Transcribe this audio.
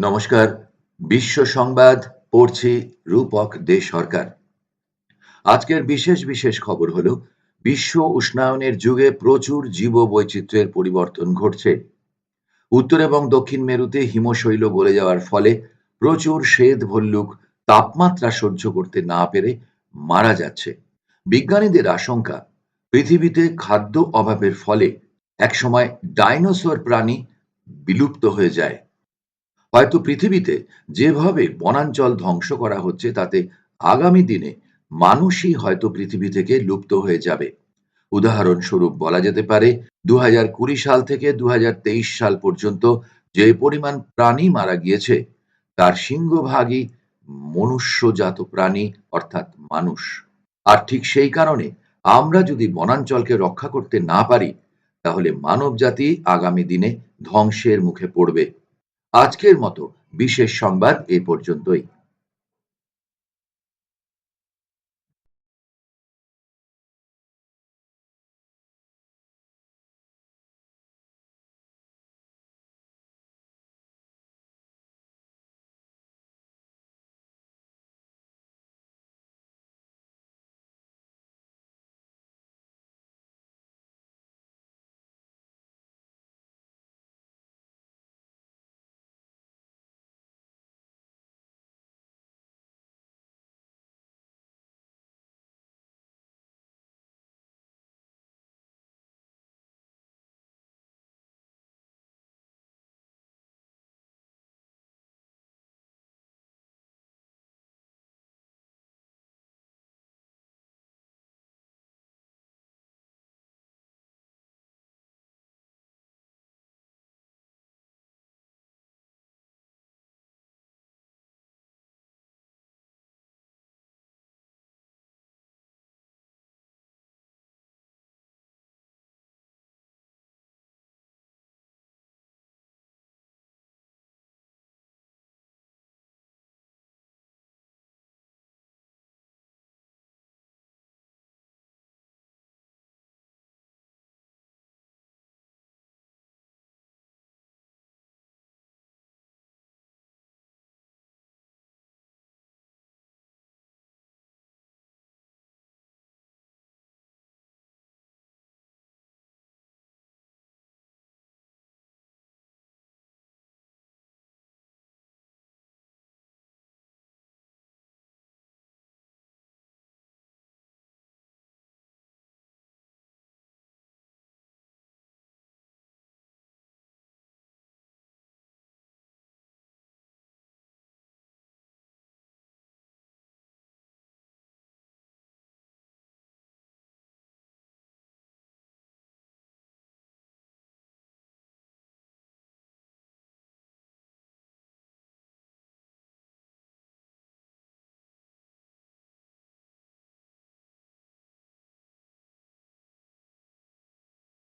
নমস্কার। বিশ্ব সংবাদ, পড়ছি রূপক দে সরকার। আজকের বিশেষ বিশেষ খবর হলো, বিশ্ব উষ্ণায়নের যুগে প্রচুর জীব বৈচিত্র্যের পরিবর্তন ঘটছে। উত্তর এবং দক্ষিণ মেরুতে হিমশৈল গলে যাওয়ার ফলে প্রচুর শ্বেত ভল্লুক তাপমাত্রা সহ্য করতে না পেরে মারা যাচ্ছে। বিজ্ঞানীদের আশঙ্কা, পৃথিবীতে খাদ্য অভাবের ফলে একসময় ডাইনোসর প্রাণী বিলুপ্ত হয়ে যায়। হয়তো পৃথিবীতে যেভাবে বনাঞ্চল ধ্বংস করা হচ্ছে, তাতে আগামী দিনে মানুষই হয়তো পৃথিবী থেকে লুপ্ত হয়ে যাবে। উদাহরণস্বরূপ বলা যেতে পারে দু সাল থেকে দু হাজার তেইশ সাল পর্যন্ত যে পরিমাণ প্রাণী মারা গিয়েছে, তার সিংহভাগই মনুষ্যজাত প্রাণী, অর্থাৎ মানুষ। আর ঠিক সেই কারণে আমরা যদি বনাঞ্চলকে রক্ষা করতে না পারি, তাহলে মানবজাতি আগামী দিনে ধ্বংসের মুখে পড়বে। আজকের মতো বিশেষ সংবাদ এ পর্যন্তই।